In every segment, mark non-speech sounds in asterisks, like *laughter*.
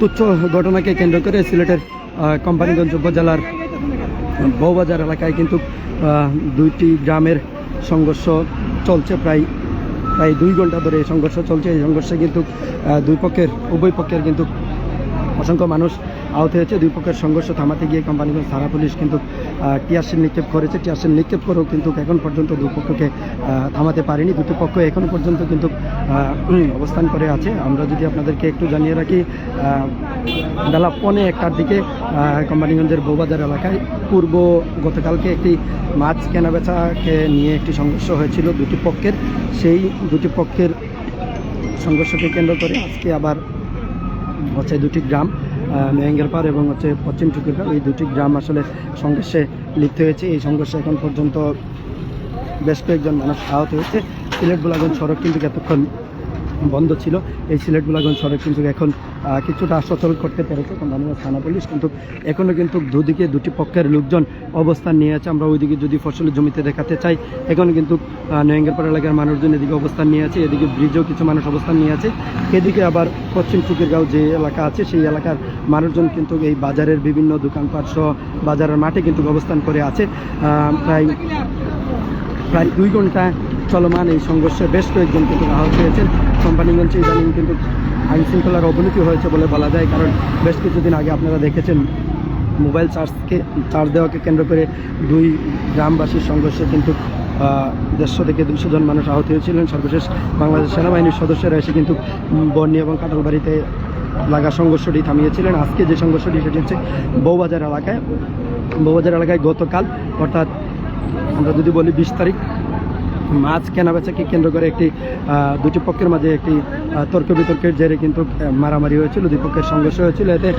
তুচ্ছ ঘটনাকে কেন্দ্র করে সিলেটের কোম্পানিগঞ্জ উপজেলার বউবাজার এলাকায় কিন্তু দুইটি গ্রামের সংঘর্ষ চলছে প্রায় প্রায় দুই ঘণ্টা ধরে এই সংঘর্ষ চলছে। এই সংঘর্ষে কিন্তু দুই পক্ষের, উভয় পক্ষের কিন্তু অসংখ্য মানুষ আহত হয়েছে। দুই পক্ষের সংঘর্ষ থামাতে গিয়ে কোম্পানিগঞ্জ থানা পুলিশ কিন্তু টিয়ারসেল নিক্ষেপ করেছে। টিয়ারসেল নিক্ষেপ করেও কিন্তু এখন পর্যন্ত দুই পক্ষকে থামাতে পারেনি। দুটি পক্ষ এখনও পর্যন্ত কিন্তু *clears throat* অবস্থান করে আছে। আমরা যদি আপনাদেরকে একটু জানিয়ে রাখি বেলা পৌনে একটার দিকে কোম্পানিগঞ্জের বৌবাজার এলাকায় পূর্ব গতকালকে একটি মাছ কেনাবেচাকে নিয়ে একটি সংঘর্ষ হয়েছিল দুটি পক্ষের। সেই দুটি পক্ষের সংঘর্ষকে কেন্দ্র করে আজকে আবার হচ্ছে দুটি গ্রাম। মেহেঙ্গের পাড় এবং হচ্ছে পশ্চিম টুকুরগাঁও এই দুটি গ্রাম আসলে সংঘর্ষে লিপ্ত হয়েছে। এই সংঘর্ষে এখন পর্যন্ত বেশ কয়েকজন মানুষ আহত হয়েছে। সিলেট গোলাগঞ্জ সড়ক কিন্তু এতক্ষণ বন্ধ ছিল। এই সিলেট গোলাগঞ্জ সড়ক কিন্তু এখন কিছুটা সচল করতে পেরেছে কোম্পানিগঞ্জ থানা পুলিশ। কিন্তু এখনও কিন্তু দুদিকে দুটি পক্ষের লোকজন অবস্থান নিয়ে আছে। আমরা ওইদিকে যদি ফসলের জমিতে দেখাতে চাই, এখন কিন্তু নয়ঙ্গেরপাড়া এলাকার মানুষজন এদিকে অবস্থান নিয়ে আছে, এদিকে ব্রিজেও কিছু মানুষ অবস্থান নিয়ে আছে। এদিকে আবার পশ্চিম চুকিরগাঁও যে এলাকা আছে, সেই এলাকার মানুষজন কিন্তু এই বাজারের বিভিন্ন দোকানপাট সহ বাজারের মাঠে কিন্তু অবস্থান করে আছে। প্রায় প্রায় দুই ঘণ্টা চলমান এই সংঘর্ষে বেশ কয়েকজন কিন্তু আহত হয়েছেন। কোম্পানিগঞ্জে ইদানিং কিন্তু আইন শৃঙ্খলার অবনতি হয়েছে বলে বলা যায়, কারণ বেশ কিছুদিন আগে আপনারা দেখেছেন মোবাইল চার্জকে চার্জ দেওয়াকে কেন্দ্র করে দুই গ্রামবাসীর সংঘর্ষে কিন্তু দেড়শো থেকে দুশো জন মানুষ আহত হয়েছিলেন। সর্বশেষ বাংলাদেশ সেনাবাহিনীর সদস্যরা এসে কিন্তু বন্যী এবং কাটালবাড়িতে লাগা সংঘর্ষটি থামিয়েছিলেন। আজকে যে সংঘর্ষটি সেটি হচ্ছে বউবাজার এলাকায়। বউবাজার এলাকায় গতকাল, অর্থাৎ আমরা যদি বলি বিশ তারিখ মাছ কেনাবেচাকে কেন্দ্র করে একটি দুটি পক্ষের মাঝে একটি তর্ক বিতর্কের জেরে কিন্তু মারামারি হয়েছিল, দুই পক্ষের সংঘর্ষ হয়েছিল। এতে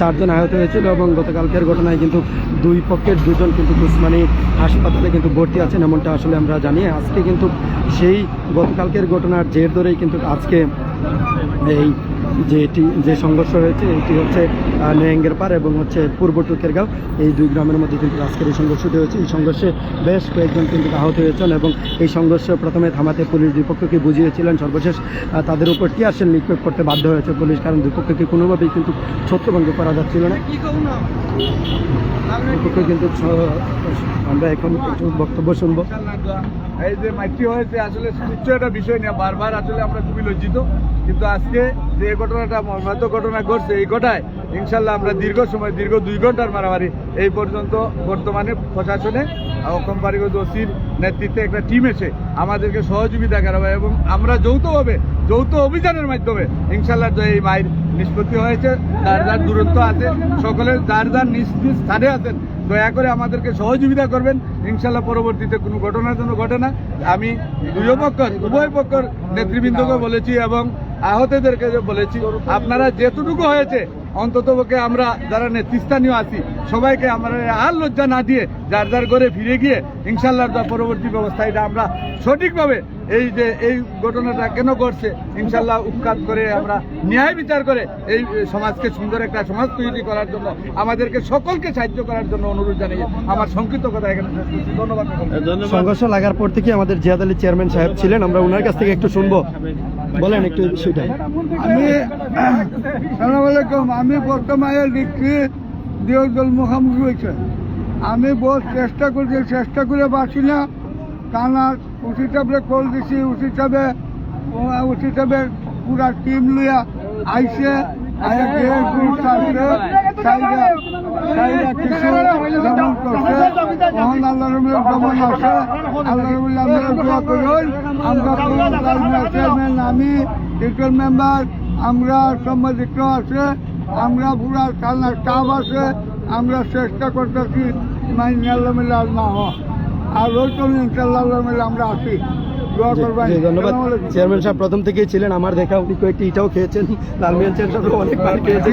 চারজন আহত হয়েছিল এবং গতকালকের ঘটনায় কিন্তু দুই পক্ষের দুজন কিন্তু উসমানী হাসপাতালে কিন্তু ভর্তি আছেন এমনটা আসলে আমরা জানি। আজকে কিন্তু সেই গতকালকের ঘটনার জের ধরেই কিন্তু আজকে এই যে এটি, যে সংঘর্ষ হয়েছে, এটি হচ্ছে নেহেঙ্গের পার এবং হচ্ছে পূর্ব টুকেরগাঁও এই দুই গ্রামের মধ্যে কিন্তু আজকের এই সংঘর্ষটি হয়েছে। এই সংঘর্ষে বেশ কয়েকজন কিন্তু আহত হয়েছেন এবং এই সংঘর্ষ প্রথমে থামাতে পুলিশ দুই পক্ষকে বুঝিয়েছিলেন। সর্বশেষ তাদের উপর টিয়ারশেল নিক্ষেপ করতে বাধ্য হয়েছে পুলিশ? কারণ দুই পক্ষকে কোনোভাবেই কিন্তু ছত্রভঙ্গ করা যাচ্ছিল না। কিন্তু আমরা এখন একটু বক্তব্য শুনব। এই যে মাইটি হয়েছে, আসলে তুচ্ছ একটা বিষয় নিয়ে বারবার আসলে আমরা খুবই লজ্জিত। কিন্তু আজকে যে ঘটনাটা মর্মান্তিক ঘটনা ঘটছে, এই ঘটায় ইনশাল্লাহ আমরা দীর্ঘ সময়, দীর্ঘ দুই ঘণ্টার মারামারি এই পর্যন্ত বর্তমানে প্রশাসনে কোম্পানিগঞ্জ ওসির নেতৃত্বে একটা টিম এসে আমাদেরকে সহযোগিতা করা এবং আমরা যৌথভাবে, যৌথ অভিযানের মাধ্যমে ইনশাল্লাহ এই মায়ের নিষ্পত্তি হয়েছে, যার যার দূরত্ব আছে সকলের যার যার নিজ নিজ স্থানে আছেন, দয়া করে আমাদেরকে সহযোগিতা করবেন। ইনশাল্লাহ পরবর্তীতে কোনো ঘটনা যেন ঘটে না। আমি দুই পক্ষের, উভয় পক্ষের নেতৃবৃন্দকে বলেছি এবং আহতদেরকে বলেছি, আপনারা যেতটুকু হয়েছে অন্তত পক্ষে আমরা যারা নেতৃস্থানীয় আছি, সবাইকে আমরা আর লজ্জা না দিয়ে যার যার ঘরে ফিরে গিয়ে ইনশাল্লাহ পরবর্তী ব্যবস্থা, এটা আমরা সঠিকভাবে এই যে এই ঘটনাটা কেন ঘটছে? ইনশাল্লাহ উৎখাত করে আমরা ন্যায় বিচার করে এই সমাজকে সুন্দর একটা সমাজ তৈরি করার জন্য আমাদেরকে সকলকে সাহায্য করার জন্য অনুরোধ জানিয়ে আমার সংক্ষিপ্ত কথা এখানে ধন্যবাদ সংঘর্ষ লাগার পর থেকে আমাদের জিয়াদ আলী চেয়ারম্যান সাহেব ছিলেন। আমরা ওনার কাছ থেকে একটু শুনব। বলেন একটু বিষয়টা। আমি সালাম আলাইকুম আমি বর্তমানে লিখছি দিওদল মুখোমুখি হয়েছে। আমি বহুত চেষ্টা করছি চেষ্টা করে পারছি না কারণ উচিত হিসাবে কল দিছি, উচিত হিসাবে উচিত হিসাবে পুরা টিম লইয়া আইসে আমি মেম্বার আমরা সাংবাদিক আছে, আমরা পুরা কালনা স্টাফ আছে, আমরা চেষ্টা করতেছি, মাইনে আল্লাহ মিলে না হওয়া আর ইনশাল্লাহ মিলে আমরা ধন্যবাদ। চেয়ারম্যান সাহেব প্রথম থেকেই ছিলেন আমার দেখা উনি কয়েকটি ইটাও খেয়েছেন লালমিয়ান চেয়ারম্যান সাহেব অনেক খেয়েছেন।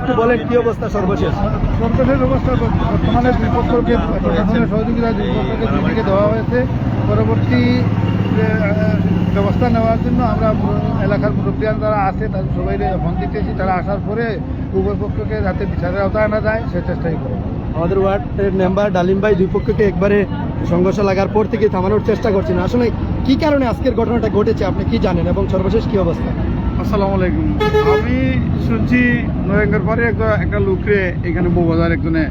একটু বলেন কি অবস্থা সর্বশেষ? অবস্থা বর্তমানে দুই পক্ষকে প্রশাসনের সহযোগিতা দুই পক্ষকে দুদিকে দেওয়া হয়েছে। পরবর্তী ব্যবস্থা নেওয়ার জন্য আমরা এলাকার মুরব্বিয়ান যারা আছে তাদের সবাই ফোন দিতেছি। তারা আসার পরে উভয় পক্ষকে যাতে বিচারের আওতায় আনা যায় সে চেষ্টাই করব। আমাদের ওয়ার্ডের মেম্বার ডালিম ভাই দুই পক্ষকে একবারে সংঘর্ষ লাগার পর থেকে থামানোর চেষ্টা করছেন। আসলে কি কারণে আজকের ঘটনাটা ঘটেছে, আপনি কি জানেন এবং সর্বশেষ কি অবস্থা? আসসালামু আলাইকুম। আমি শুনছি নরেঙ্গের পরে একটা লোকরে এখানে বউবাজার একজনে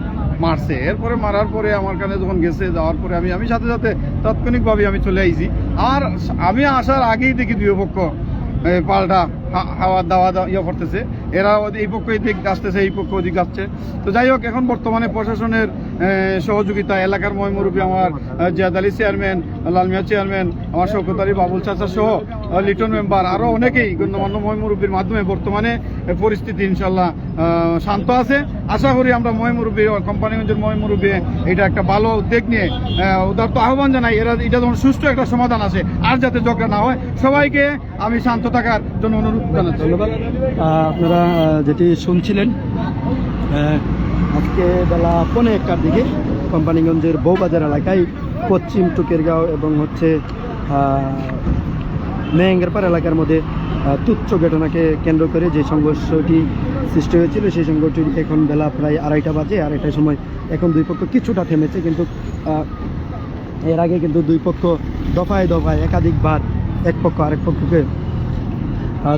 মারছে। এরপরে মারার পরে আমার কাছে যখন গেছে, যাওয়ার পরে আমি আমি সাথে সাথে তাৎক্ষণিকভাবে আমি চলে আইছি। আর আমি আসার আগেই দেখি দুই পক্ষ পাল্টা হাওয়া দাওয়া ইয়ে করতেছে। এরা এই পক্ষ এদিক আসতেছে, এই পক্ষ ওদিক আসছে। তো যাই হোক, এখন বর্তমানে প্রশাসনের সহযোগিতা এলাকার ময়মুরব্বী আমার জিয়াদ আলী চেয়ারম্যান লালমিয়া চেয়ারম্যান আমার আলী বাবুল চাচা সহ লিটন মেম্বার। আরও অনেকেই গণ্যমান্য ময়মুরব্বীর মাধ্যমে বর্তমানে পরিস্থিতি ইনশাল্লাহ শান্ত আছে। আশা করি আমরা ময়মুরব্বী কোম্পানিগঞ্জের ময়মুরব্বী এটা একটা ভালো উদ্যোগ নিয়ে উদারত আহ্বান জানাই। এরা, এটা যেমন সুষ্ঠু একটা সমাধান আছে, আর যাতে ঝগড়া না হয়, সবাইকে আমি শান্ত থাকার জন্য অনুরোধ জানাচ্ছি। আপনারা যেটি শুনছিলেন আজকে বেলা পৌনে একটার দিকে কোম্পানিগঞ্জের বৌবাজার এলাকায় পশ্চিম টুকেরগাঁও এবং হচ্ছে মেহেঙ্গারপাড় এলাকার মধ্যে তুচ্ছ ঘটনাকে কেন্দ্র করে যে সংঘর্ষটি সৃষ্টি হয়েছিল, সেই সংঘর্ষটি এখন বেলা প্রায় আড়াইটা বাজে। আড়াইটার সময় এখন দুই পক্ষ কিছুটা থেমেছে, কিন্তু এর আগে কিন্তু দুই পক্ষ দফায় দফায় একাধিকবার এক পক্ষ আরেক পক্ষকে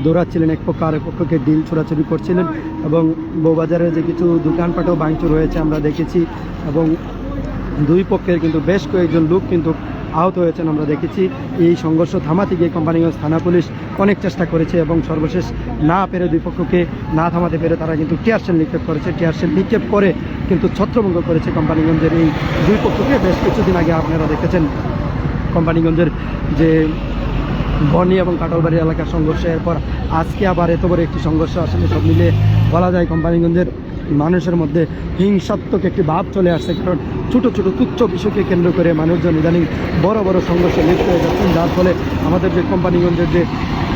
দৌড়াচ্ছিলেন, এক পক্ষ আরেক পক্ষকে ডিল ছোড়াছুড়ি করছিলেন এবং বৌবাজারে যে কিছু দোকানপাটও ভাঙচুর হয়েছে আমরা দেখেছি এবং দুই পক্ষের কিন্তু বেশ কয়েকজন লোক কিন্তু আহত হয়েছেন। আমরা দেখেছি এই সংঘর্ষ থামাতে গিয়ে কোম্পানিগঞ্জ থানা পুলিশ অনেক চেষ্টা করেছে এবং সর্বশেষ না পেরে দুই পক্ষকে না থামাতে পেরে তারা কিন্তু টিয়ারশেল নিক্ষেপ করেছে। টিয়ারশেল নিক্ষেপ করে কিন্তু ছত্রভঙ্গ করেছে কোম্পানিগঞ্জের এই দুই পক্ষকে। বেশ কিছুদিন আগে আপনারা দেখেছেন কোম্পানিগঞ্জের যে বনি এবং কাটলবাড়ি এলাকার সংঘর্ষ। এরপর আজকে আবার এত বড় একটি সংঘর্ষ আসলে সব মিলে বলা যায় কোম্পানিগঞ্জের মানুষের মধ্যে হিংসাত্মক একটি ভাব চলে আসছে, কারণ ছোট ছোট তুচ্ছ বিষয়কে কেন্দ্র করে মানুষজন ইদানিং বড় বড় সংঘর্ষে লিপ্ত হয়ে যাচ্ছেন, যার ফলে আমাদের যে কোম্পানিগঞ্জের যে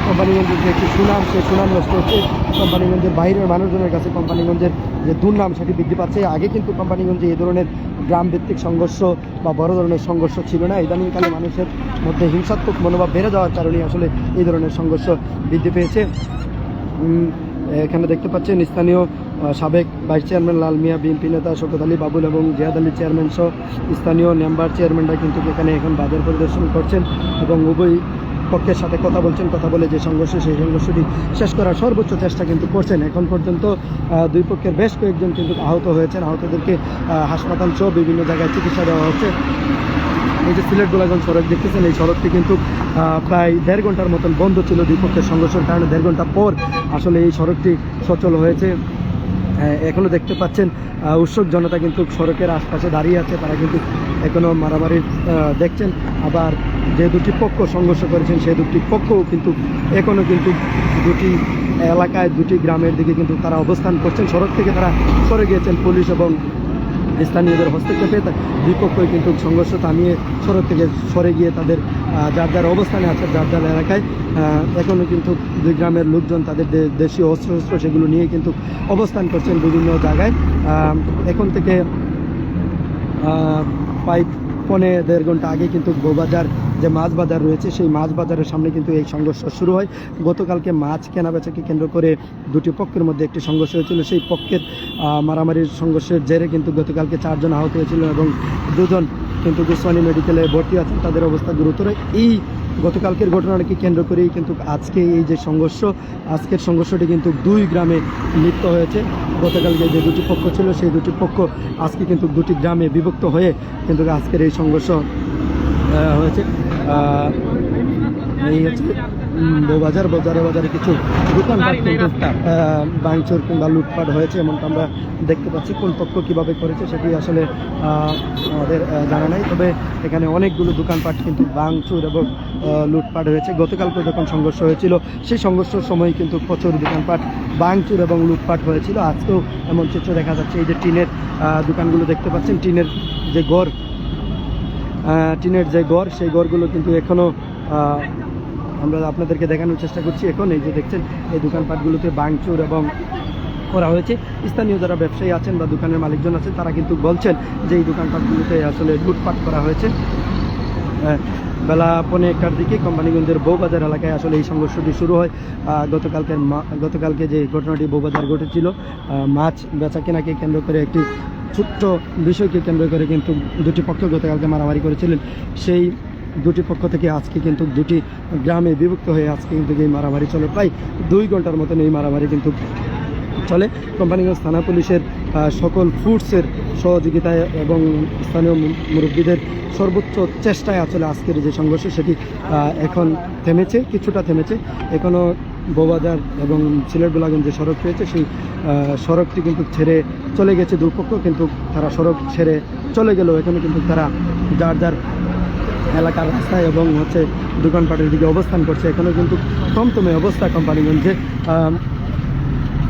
কোম্পানিগঞ্জের যে একটি সুনাম, সেই সুনাম নষ্ট হচ্ছে। কোম্পানিগঞ্জের বাইরের মানুষজনের কাছে কোম্পানিগঞ্জের যে দুর্নাম সেটি বৃদ্ধি পাচ্ছে। আগে কিন্তু কোম্পানিগঞ্জে এই ধরনের গ্রামভিত্তিক সংঘর্ষ বা বড় ধরনের সংঘর্ষ ছিল না। ইদানিংকালে মানুষের মধ্যে হিংসাত্মক মনোভাব বেড়ে যাওয়ার কারণে আসলে এই ধরনের সংঘর্ষ বৃদ্ধি পেয়েছে। এখানে দেখতে পাচ্ছেন স্থানীয় সাবেক vice chairman Lal Mia, BNP নেতা শোকত আলী বাবুল এবং জিয়াদ আলী চেয়ারম্যান সহ স্থানীয় মেম্বার চেয়ারম্যানরা কিন্তু এখানে এখন বাজার পরিদর্শন করছেন এবং উভয় পক্ষের সাথে কথা বলছেন, কথা বলে যে সংঘর্ষ, সেই সংঘর্ষটি শেষ করার সর্বোচ্চ চেষ্টা কিন্তু করছেন। এখন পর্যন্ত দুই পক্ষের বেশ কয়েকজন কিন্তু আহত হয়েছেন। আহতদেরকে হাসপাতাল সহ বিভিন্ন জায়গায় চিকিৎসা দেওয়া হচ্ছে। এই যে সিলেট গোলাগঞ্জ সড়ক দেখতেছেন, এই সড়কটি কিন্তু প্রায় দেড় ঘণ্টার মতন বন্ধ ছিল দুই পক্ষের সংঘর্ষের কারণে। দেড় ঘণ্টা পর আসলে এই সড়কটি সচল হয়েছে। আহ, এখনও দেখতে পাচ্ছেন উৎসব জনতা কিন্তু সড়কের আশপাশে দাঁড়িয়ে আছে তারা কিন্তু এখনও মারামারি দেখছেন। আবার যে দুটি পক্ষ সংঘর্ষ করেছেন সেই দুটি পক্ষও কিন্তু এখনও কিন্তু দুটি এলাকায় দুটি গ্রামের দিকে কিন্তু তারা অবস্থান করছেন। সড়ক থেকে তারা সরে গিয়েছেন পুলিশ এবং স্থানীয়দের হস্তক্ষেপে তা- দুই পক্ষই কিন্তু সংঘর্ষ থামিয়ে সড়ক থেকে সরে গিয়ে তাদের যার যার অবস্থানে আছে, যার যার এলাকায় এখনও কিন্তু দুই গ্রামের লোকজন তাদের দেশীয় অস্ত্র সেগুলো নিয়ে কিন্তু অবস্থান করছেন বিভিন্ন জায়গায়। এখন থেকে পাইপ পনে দেড় ঘণ্টা আগে কিন্তু গোবাজার যে মাছ বাজার রয়েছে, সেই মাছ বাজারের সামনে কিন্তু এই সংঘর্ষ শুরু হয়। গতকালকে মাছ কেনা বেচাকে কেন্দ্র করে দুটি পক্ষের মধ্যে একটি সংঘর্ষ হয়েছিল। সেই পক্ষের মারামারির সংঘর্ষের জেরে কিন্তু গতকালকে চারজন আহত হয়েছিল এবং দুজন কিন্তু গুসমানি মেডিকেলে ভর্তি আছেন। তাদের অবস্থা গুরুতর। এই গতকালকের ঘটনাটাকে কেন্দ্র করেই কিন্তু আজকে এই যে সংঘর্ষ, আজকের সংঘর্ষটি কিন্তু দুই গ্রামে লিপ্ত হয়েছে। গতকালকে যে দুটি পক্ষ ছিল, সেই দুটি পক্ষ আজকে কিন্তু দুটি গ্রামে বিভক্ত হয়ে কিন্তু আজকের এই সংঘর্ষ হয়েছে। এই হচ্ছে উম, বউবাজার বাজারে বাজারে কিছু দোকানপাট কিন্তু ভাঙচুর কিংবা লুটপাট হয়েছে এমনটা আমরা দেখতে পাচ্ছি। কোন পক্ষ কীভাবে করেছে সেটি আসলে আমাদের জানা নাই। তবে এখানে অনেকগুলো দোকানপাট কিন্তু ভাঙচুর এবং লুটপাট হয়েছে। গতকালকে যখন সংঘর্ষ হয়েছিল সেই সংঘর্ষের সময় কিন্তু প্রচুর দোকানপাট ভাঙচুর এবং লুটপাট হয়েছিল। আজকেও এমন চিত্র দেখা যাচ্ছে। এই যে টিনের দোকানগুলো দেখতে পাচ্ছেন টিনের যে গড় টিনের যে ঘর সেই ঘরগুলো কিন্তু এখনও আমরা আপনাদেরকে দেখানোর চেষ্টা করছি। এখন এই যে দেখছেন, এই দোকানপাটগুলোতে বাংচুর এবং করা হয়েছে। স্থানীয় যারা ব্যবসায়ী আছেন বা দোকানের মালিকজন আছেন, তারা কিন্তু বলছেন যে এই দোকানপাটগুলোতে আসলে লুটপাট করা হয়েছে। বেলা পৌনে একটার দিকে কোম্পানিগঞ্জের বৌবাজার এলাকায় আসলে এই সংঘর্ষটি শুরু হয়। গতকালকের গতকালকে যে ঘটনাটি বউবাজার ঘটেছিল মাছ বেচা কেনাকে কেন্দ্র করে একটি ছোট্ট বিষয়কে কেন্দ্র করে কিন্তু দুটি পক্ষ গতকালকে মারামারি করেছিলেন। সেই দুটি পক্ষ থেকে আজকে কিন্তু দুটি গ্রামে বিভক্ত হয়ে আজকে কিন্তু এই মারামারি চলে। প্রায় দুই ঘণ্টার মতন এই মারামারি কিন্তু চলে। কোম্পানিগঞ্জ থানা পুলিশের সকল ফুডসের সহযোগিতায় এবং স্থানীয় মুরব্বীদের সর্বোচ্চ চেষ্টায় আসলে আজকের যে সংঘর্ষ সেটি এখন থেমেছে, কিছুটা থেমেছে। এখনও বৌবাজার এবং সিলেট গোলাগঞ্জ যে সড়ক রয়েছে সেই সড়কটি কিন্তু ছেড়ে চলে গেছে দুপক্ষ কিন্তু তারা সড়ক ছেড়ে চলে গেলেও এখানে কিন্তু তারা যার যার এলাকার রাস্তায় এবং হচ্ছে দোকানপাটের দিকে অবস্থান করছে। এখনও কিন্তু থমথমে অবস্থা কোম্পানিগঞ্জে।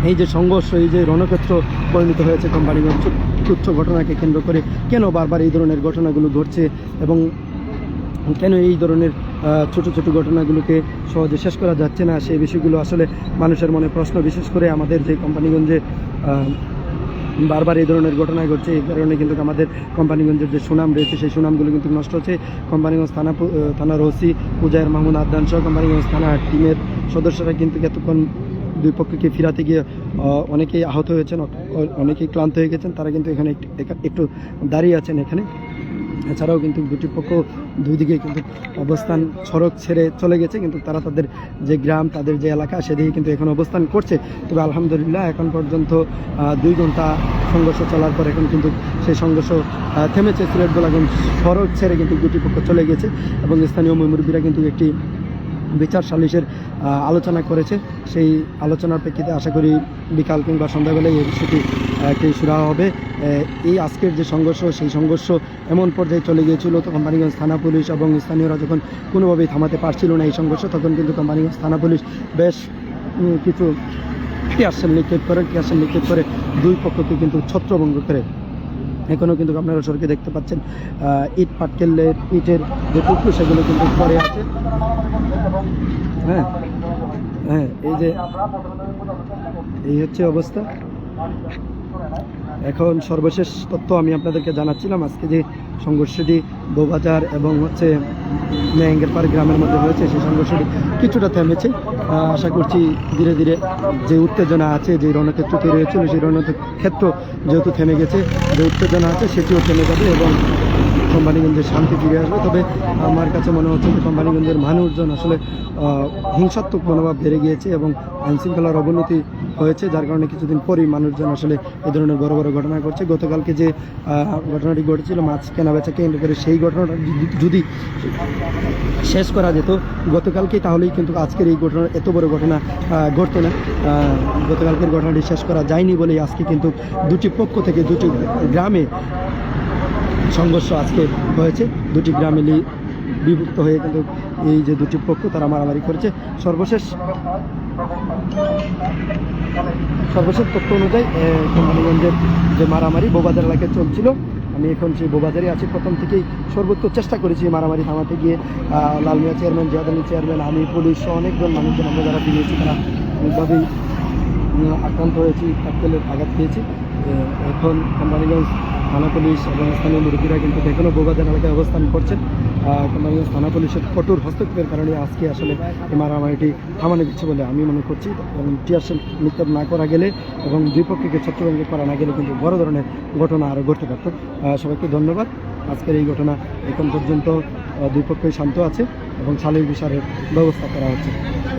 এই যে সংঘর্ষ, এই যে রণক্ষেত্র পরিণত হয়েছে কোম্পানিগঞ্জ, তুচ্ছ ঘটনাকে কেন্দ্র করে কেন বারবার এই ধরনের ঘটনাগুলো ঘটছে এবং কেন এই ধরনের ছোট ছোট ঘটনাগুলোকে সহজে শেষ করা যাচ্ছে না? সেই বিষয়গুলো আসলে মানুষের মনে প্রশ্ন, বিশেষ করে আমাদের যে কোম্পানিগঞ্জে বারবার এই ধরনের ঘটনা ঘটছে, এই কারণে কিন্তু আমাদের কোম্পানিগঞ্জের যে সুনাম রয়েছে, সেই সুনামগুলো কিন্তু নষ্ট হচ্ছে। কোম্পানিগঞ্জ থানা থানার ওসি পূজায়ের মাহমুদ আদান সহ কোম্পানিগঞ্জ থানা টিমের সদস্যরা কিন্তু এতক্ষণ দুই পক্ষকে ফিরাতে গিয়ে অনেকেই আহত হয়েছেন অনেকেই ক্লান্ত হয়ে গেছেন। তারা কিন্তু এখানে একটু দাঁড়িয়ে আছেন এখানে। এছাড়াও কিন্তু দুটি পক্ষ দুই দিকে কিন্তু অবস্থান সড়ক ছেড়ে চলে গেছে, কিন্তু তারা তাদের যে গ্রাম, তাদের যে এলাকা, সেদিকে কিন্তু এখন অবস্থান করছে। তবে আলহামদুলিল্লাহ এখন পর্যন্ত দুই ঘণ্টা সংঘর্ষ চলার পর এখন কিন্তু সেই সংঘর্ষ থেমেছে। সিলেট গোলাগঞ্জ সড়ক ছেড়ে কিন্তু দুটি পক্ষ চলে গেছে এবং স্থানীয় মেমুরবিরা কিন্তু একটি বিচার সালিশের আলোচনা করেছে। সেই আলোচনার প্রেক্ষিতে আশা করি বিকাল কিংবা সন্ধ্যাবেলায় এই বিষয়টি একটি সুরা হবে। এই আজকের যে সংঘর্ষ, সেই সংঘর্ষ এমন পর্যায়ে চলে গিয়েছিল। তো কোম্পানিগঞ্জ থানা পুলিশ এবং স্থানীয়রা যখন কোনোভাবেই থামাতে পারছিল না এই সংঘর্ষ, তখন কিন্তু কোম্পানিগঞ্জ থানা পুলিশ বেশ কিছু টিয়ারশেল নিক্ষেপ করে টিয়ারশেল নিক্ষেপ করে দুই পক্ষকে কিন্তু ছত্রভঙ্গ করে এখনও কিন্তু আপনারা সরকে দেখতে পাচ্ছেন ইট পাটকেলের ইটের যে টুকরো, সেগুলো কিন্তু পরে আছে। হ্যাঁ হ্যাঁ এই যে, এই হচ্ছে অবস্থা। এখন সর্বশেষ তথ্য আমি আপনাদেরকে জানাচ্ছিলাম আজকে যে সংঘর্ষটি বৌবাজার এবং হচ্ছে ন্যাঙ্গেরপাড় গ্রামের মধ্যে হয়েছে, সেই সংঘর্ষটি কিছুটা থেমেছে। আশা করছি ধীরে ধীরে যে উত্তেজনা আছে, যে রণক্ষেত্র তৈরি হয়েছিল সেই রণক্ষেত্র যেহেতু থেমে গেছে, যে উত্তেজনা আছে, সেটিও থেমে যাবে এবং কোম্পানিগঞ্জের শান্তি ফিরে আসবে। তবে আমার কাছে মনে হচ্ছে যে কোম্পানিগঞ্জের মানুষজন আসলে হিংসাত্মক মনোভাব বেড়ে গিয়েছে এবং আইনশৃঙ্খলার অবনতি হয়েছে, যার কারণে কিছুদিন পরেই মানুষজন আসলে এ ধরনের বড় বড় ঘটনা ঘটছে। গতকালকে যে ঘটনাটি ঘটেছিল, মাছ কেনা বেচা কেন্দ্র করে সেই ঘটনাটা যদি- শেষ করা যেত, গতকালকে তাহলেই কিন্তু আজকের এই ঘটনা এত বড় ঘটনা ঘটতো না। গতকালকের ঘটনাটি শেষ করা যায়নি বলেই আজকে কিন্তু দুটি পক্ষ থেকে দুটি গ্রামে সংঘর্ষ আজকে হয়েছে। দুটি গ্রামে বিভক্ত হয়ে কিন্তু এই যে দুটি পক্ষ তারা মারামারি করেছে। সর্বশেষ সর্বশেষ তথ্য অনুযায়ী কোম্পানিগঞ্জের যে মারামারি বোবাজার এলাকায় চলছিল, আমি এখন সেই বোবাজারে আছি, প্রথম থেকেই সর্বোচ্চ চেষ্টা করেছি মারামারি থামাতে গিয়ে লালমিয়া চেয়ারম্যান জিয়াদ চেয়ারম্যান, আমি, পুলিশ, অনেকজন মানুষজন আমরা যারা ফিরিয়েছি তারা অনেকভাবেই আক্রান্ত হয়েছি কাকতেলের আঘাত পেয়েছি। এখন কোম্পানিগঞ্জ থানা পুলিশ এবং স্থানীয় মুরব্বীরা কিন্তু এখনও বোবাজার এলাকায় অবস্থান করছেন। কোম্পানিগঞ্জ থানা পুলিশের কঠোর হস্তক্ষেপের কারণে আজকে আসলে এই মারামারিটি থামানো দিচ্ছে বলে আমি মনে করছি এবং টিয়ারশেল নিক্ষেপ না করা গেলে এবং দুই পক্ষকে ছত্রভঙ্গ করা না গেলে কিন্তু বড় ধরনের ঘটনা আরও ঘটতে পারত। সবাইকে ধন্যবাদ। আজকের এই ঘটনা এখন পর্যন্ত দুই পক্ষই শান্ত আছে এবং সালির বিচারের ব্যবস্থা করা হচ্ছে।